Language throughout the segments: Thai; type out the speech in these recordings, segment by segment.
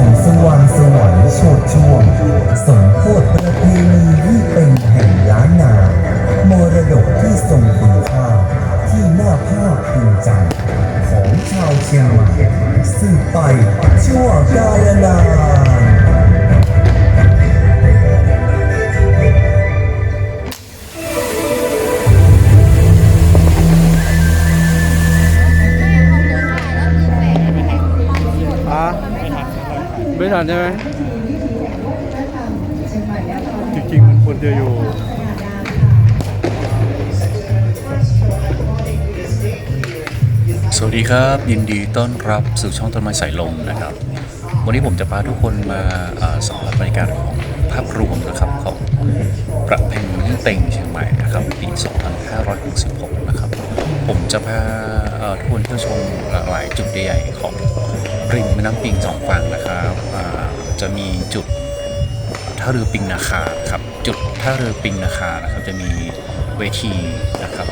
สงสวรรค์สวรรโชดช่วงสมโพธประเพณีที่เป็นแห่งล้านนา มรดกที่ทรงคุณค่าที่น่าภาคภูมิใจของชาวเชียงใหม่สืบไปชั่วกาลนา ใช่ไหมจริงๆมันควรจะอยู่สวัสดีครับ ยินดีต้อนรับสู่ช่องต้นไม้สายลมนะครับ วันนี้ผมจะพาทุกคนมาเอ่อสัมผัสบรรยากาศของภาพรวมนะครับของประเพณีเต็งเชียงใหม่นะครับปี 2566 นะครับ ผมจะพาเอ่อทุกคนเที่ยวชมหลากหลายจุดใหญ่ๆของริมแม่น้ำปิงสองฝั่งนะครับอ่า จะมีจุดท่าเรือปิงนาคาครับจุดท่าเรือปิงนาคานะครับจะมีเวทีนะครับ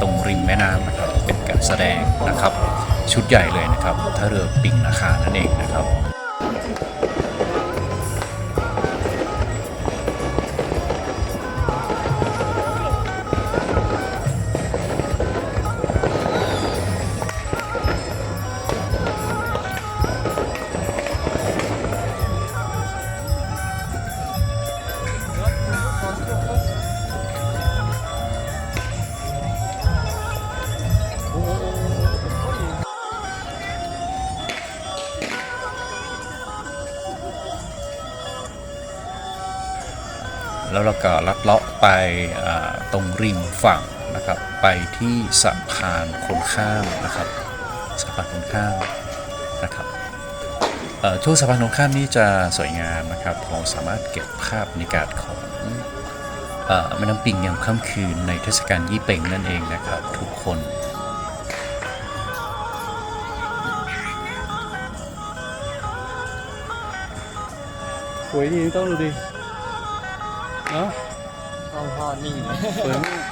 ตรงริมแม่น้ำนะครับเป็นการแสดงนะครับชุดใหญ่เลยนะครับท่าเรือปิงนาคานั่นเองนะครับ แล้วเราก็ลัดเลาะไปตรงริมฝั่งนะครับ ไปที่สะพานคนข้ามนะครับสะพานคนข้ามนะครับช่วงสะพานคนข้ามนี้จะสวยงามนะครับเราสามารถเก็บภาพบรรยากาศของแม่น้ำปิงยามค่ำคืนในเทศกาลยี่เป่งนั่นเองนะครับทุกคนสวยดีต้องดูดิ เนาะพ่อพ่อนิ่งสวยมาก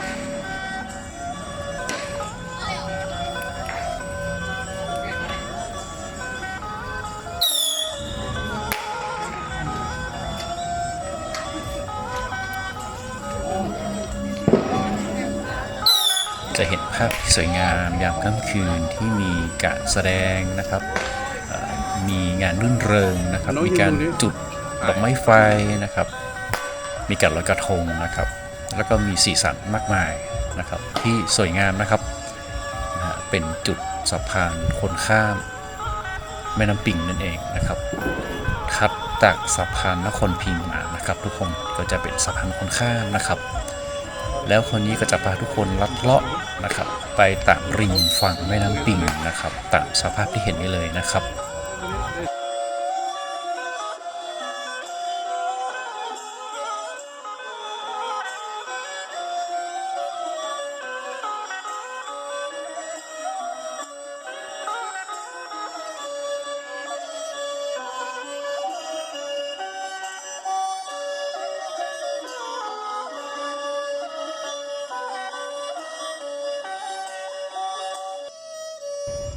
จะเห็นภาพที่สวยงามยามค่ำคืนที่มีการแสดงนะครับเอ่อมีงานรื่นเริงนะครับ มีการจุดดอกไม้ไฟนะครับ มีการลอยกระทงนะครับ แล้วก็มีสีสันมากมายนะครับ ที่สวยงามนะครับนะเป็นจุดสะพานคนข้าม แม่น้ำปิงนั่นเองนะครับถัดจากสะพานนครพิงมานะครับ ทุกคนก็จะเป็นสะพานคนข้ามนะครับ แล้วคนนี้ก็จะพาทุกคนลัดเลาะนะครับ ไปตามริมฝั่งแม่น้ำปิงนะครับ ตามสภาพที่เห็นนี้เลยนะครับ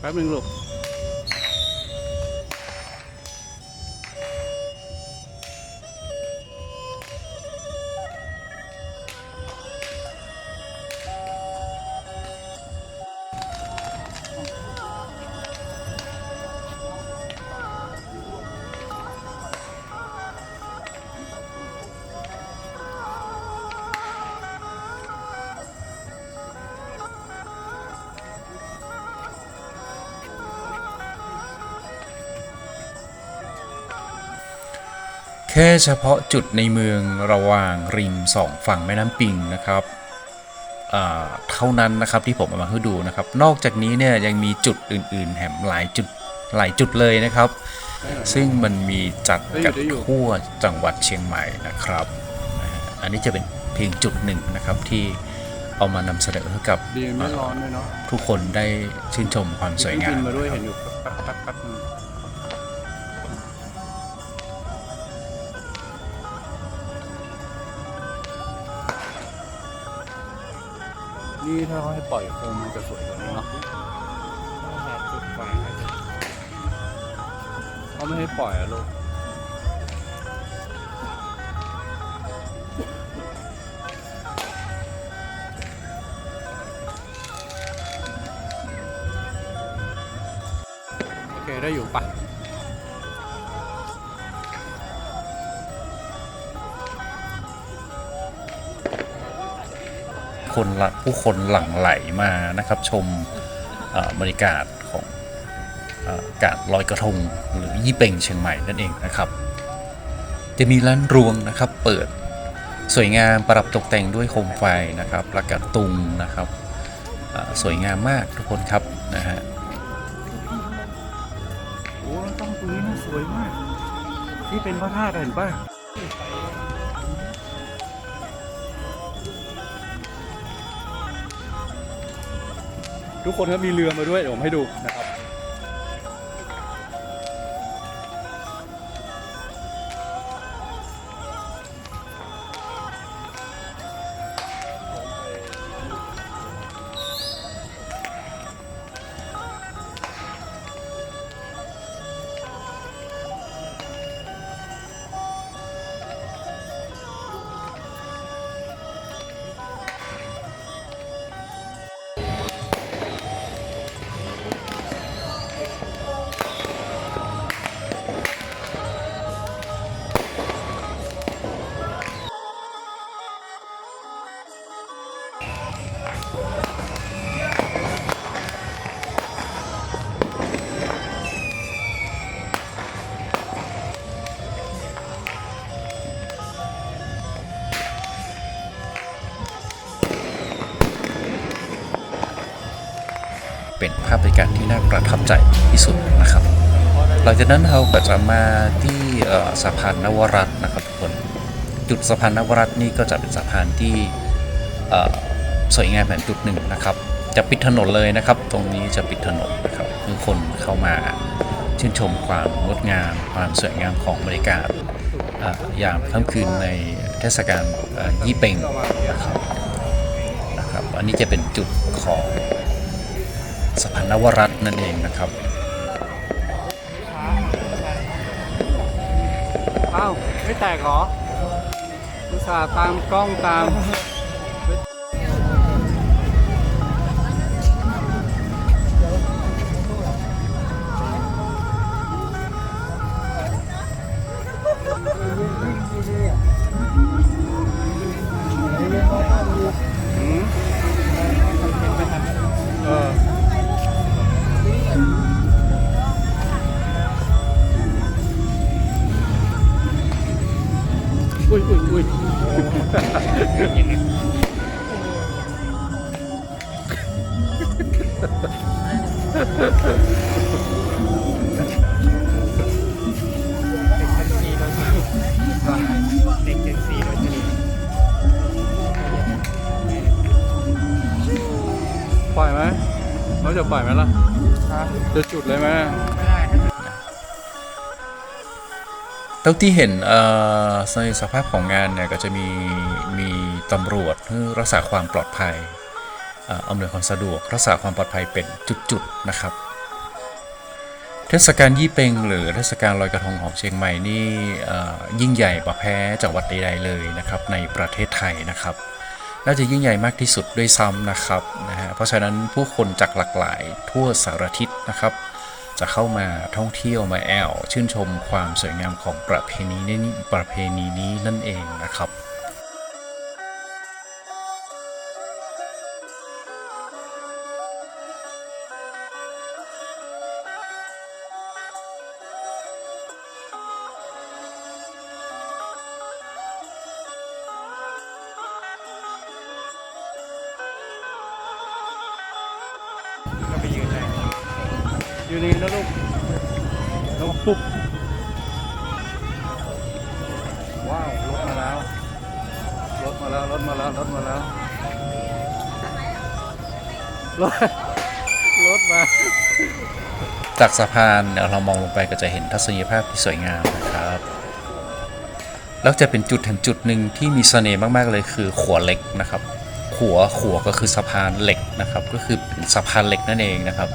แป๊บหนึงลูก แค่เฉพาะจุดในเมืองระหว่างริมสองฝั่งแม่น้ำปิงนะครับอ่าเท่านั้นนะครับที่ผมเอามาให้ดูนะครับ นอกจากนี้เนี่ยยังมีจุดอื่น ๆแถมหลายจุดหลายจุดเลยนะครับ ซึ่งมันมีจัดกันทั่วจังหวัดเชียงใหม่นะครับนะฮะอันนี้จะเป็นเพียงจุดหนึ่งนะครับที่เอามานำเสนอให้กับดีไม่ร้อนด้วยเนาะทุกคนได้ชื่นชมความสวยงามขึ้นมาด้วยนะครับ นี่ถ้าเขาให้ปล่อยโคมมันจะสวยกว่านี้เนาะเขาไม่ให้ปล่อยอะลูกโอเคได้อยู่ปะ คนละผู้คนหลั่งไหลมานะครับ ชมบรรยากาศของอ่อการลอยกระทงหรือยี่เป่งเชียงใหม่นั่นเองนะครับ จะมีร้านรวงนะครับเปิดสวยงามประดับตกแต่งด้วยโคมไฟนะครับประกาศตุงนะครับสวยงามมากทุกคนครับนะฮะโอ้ต้องตรงนี้นะสวยมาก ที่เป็นพระธาตุเห็นป่ะ ทุกคนครับมีเรือมาด้วยเดี๋ยวผมให้ดูนะครับ เป็นภาพบรรยากาศที่น่าประทับใจที่สุดนะครับ หลังจากนั้นเราก็จะมาที่สะพานนวรัตน์นะครับทุกคนจุดสะพานนวรัตน์นี่ก็จะเป็นสะพานที่สวยงามแห่งจุดหนึ่งนะครับ จะปิดถนนเลยนะครับ ตรงนี้จะปิดถนนนะครับคือคนเข้ามาชื่นชมความงดงามความสวยงามของบรรยากาศยามค่ำคืนในเทศกาลยี่เป่งนะครับนะครับ อันนี้จะเป็นจุดของ สะพานนวรัตน์นั่นเองนะครับอ้าวไม่แตกเหรออุตส่าห์ตามกล้องตาม เราจะปล่อยไหมล่ะ จะจุดเลยไหมเท่าที่เห็นเอ่อในสภาพของงานเนี่ยก็จะมีมีตำรวจเพื่อรักษาความปลอดภัยเอ่ออำนวยความสะดวกรักษาความปลอดภัยเป็นจุดๆนะครับ เทศกาลยี่เป็งหรือเทศกาลลอยกระทงของเชียงใหม่นี่เอ่อยิ่งใหญ่กว่าแพ้จังหวัดใดๆเลยนะครับในประเทศไทยนะครับ น่าจะยิ่งใหญ่มากที่สุดด้วยซ้ำนะครับนะฮะเพราะฉะนั้นผู้คนจากหลากหลายทั่วสารทิศนะครับ จะเข้ามาท่องเที่ยวมาแอลชื่นชมความสวยงามของประเพณีนี้ประเพณีนี้นั่นเองนะครับ ยืนนี่แล้วลูกแล้วก็ปุ๊บว้าวรถมาแล้วรถมาแล้วรถมาแล้วรถมาแล้วรถรถมา จากสะพานเนี่ยเรามองลงไปก็จะเห็นทัศนียภาพที่สวยงามนะครับ แล้วจะเป็นจุดแห่งจุดหนึ่งที่มีเสน่ห์มากๆเลยคือขัวเหล็กนะครับขัวขัวก็คือสะพานเหล็กนะครับ ก็คือเป็นสะพานเหล็กนั่นเองนะครับ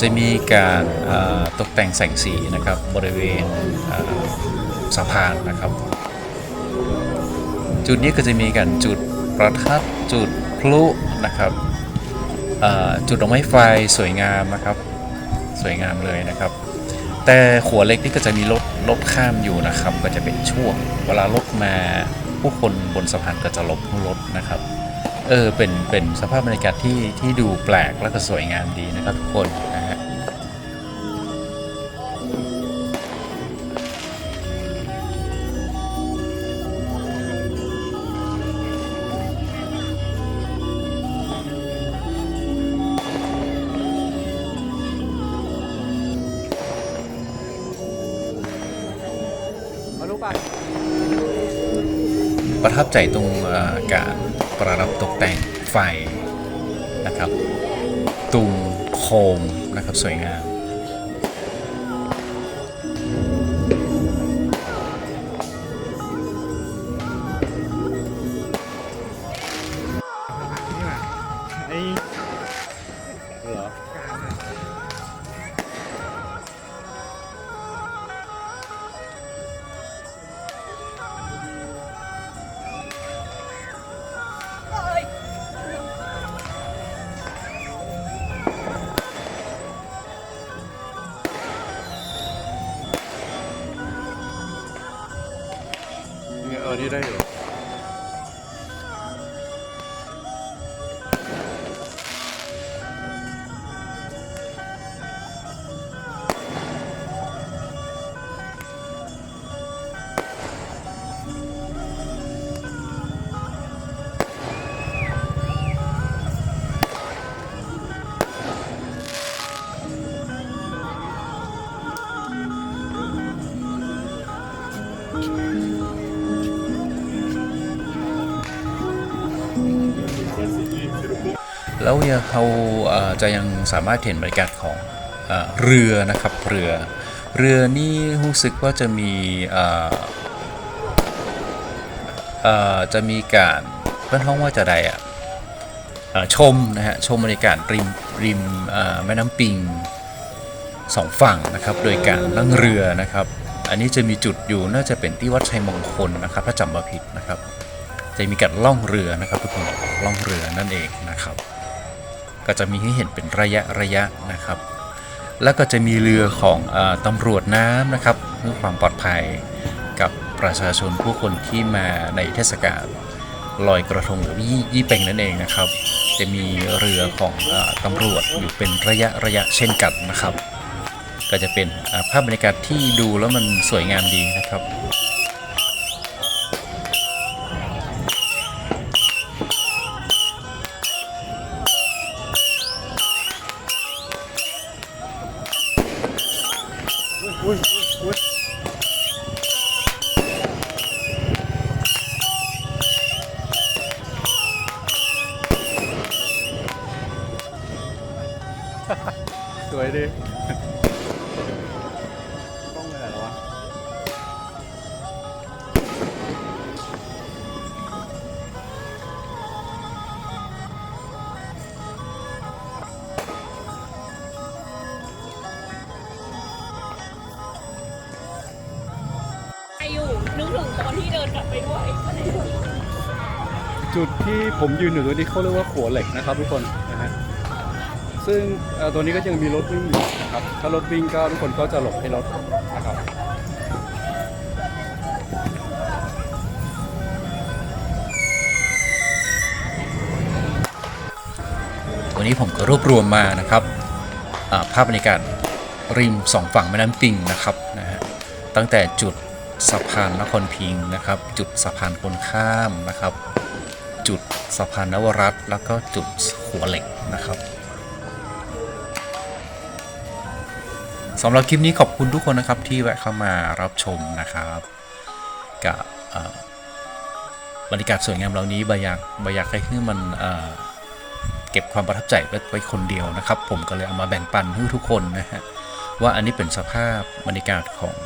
จะมีการตกแต่งแสงสีนะครับบริเวณสะพานนะครับ จุดนี้ก็จะมีการจุดประทัดจุดพลุนะครับจุดดอกไม้ไฟสวยงามนะครับสวยงามเลยนะครับ แต่ขัวเล็กนี่ก็จะมีรถรถข้ามอยู่นะครับ ก็จะเป็นช่วง เวลารถมาผู้คนบนสะพานก็จะหลบรถนะครับเออเป็นเป็นสภาพบรรยากาศที่ที่ดูแปลกแล้วก็สวยงามดีนะครับทุกคนนะ ทับใจตรงการประดับตกแต่งไฟนะครับตุงโคมนะครับสวยงาม แล้วเขาจะยังสามารถเห็นบรรยากาศของเอ่อเรือนะครับเรือ เรือนี่รู้สึกว่าจะมีจะมีการเพื่อนห้องว่าจะใดอะชมนะฮะชมบรรยากาศริมริมแม่น้ำปิงสองฝั่งนะครับโดยการนั่งเรือนะครับ อันนี้จะมีจุดอยู่น่าจะเป็นที่วัดชัยมงคลนะครับ ถ้าจำไม่ผิดนะครับ จะมีการล่องเรือนะครับทุกคนล่องเรือนั่นเองนะครับ ก็จะมีให้เห็นเป็นระยะระยะนะครับ แล้วก็จะมีเรือของอตำรวจน้ำนะครับเพื่อความปลอดภัยกับประชาชนผู้คนที่มาในเทศกาลลอยกระทงหรือยี่ยี่เป่งนั่นเองนะครับ จะมีเรือของอตำรวจอยู่เป็นระยะระยะเช่นกันนะครับ ก็จะเป็นภาพบรรยากาศที่ดูแล้วมันสวยงามดีนะครับ จุดที่ผมยืนอยู่ตรงนี้เขาเรียกว่าขัวเหล็กนะครับทุกคนนะฮะซึ่งตัวนี้ก็ยังมีรถวิ่งอยู่นะครับถ้ารถวิ่งก็ทุกคนก็จะหลบให้รถนะครับวันนี้ผมก็รวบรวมมานะครับภาพบรรยากาศริมสองฝั่งแม่น้ำปิงนะครับนะฮะตั้งแต่จุดสะพานนครพิงนะครับ จุดสะพานคนข้ามนะครับ จุดสะพานนวรัตแล้วก็จุดหัวเหล็กนะครับสำหรับคลิปนี้ขอบคุณทุกคนนะครับที่แวะเข้ามารับชมนะครับ กับบรรยากาศสวยงามเหล่านี้บายากบายากให้ขึ้นมันเก็บความประทับใจไว้ไว้คนเดียวนะครับ ผมก็เลยเอามาแบ่งปันให้ทุกคนนะฮะว่าอันนี้เป็นสภาพบรรยากาศของ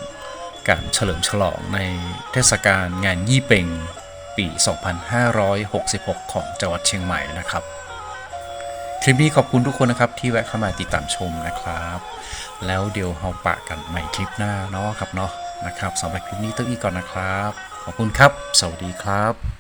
การเฉลิมฉลองในเทศกาลงานยี่เป่ง ปี 2566 ของจังหวัดเชียงใหม่นะครับคลิปนี้ขอบคุณทุกคนนะครับที่แวะเข้ามาติดตามชมนะครับ แล้วเดี๋ยวเราปะกันใหม่คลิปหน้าเนาะครับเนาะนะครับสำหรับคลิปนี้ต้องอีกก่อนนะครับ ขอบคุณครับ สวัสดีครับ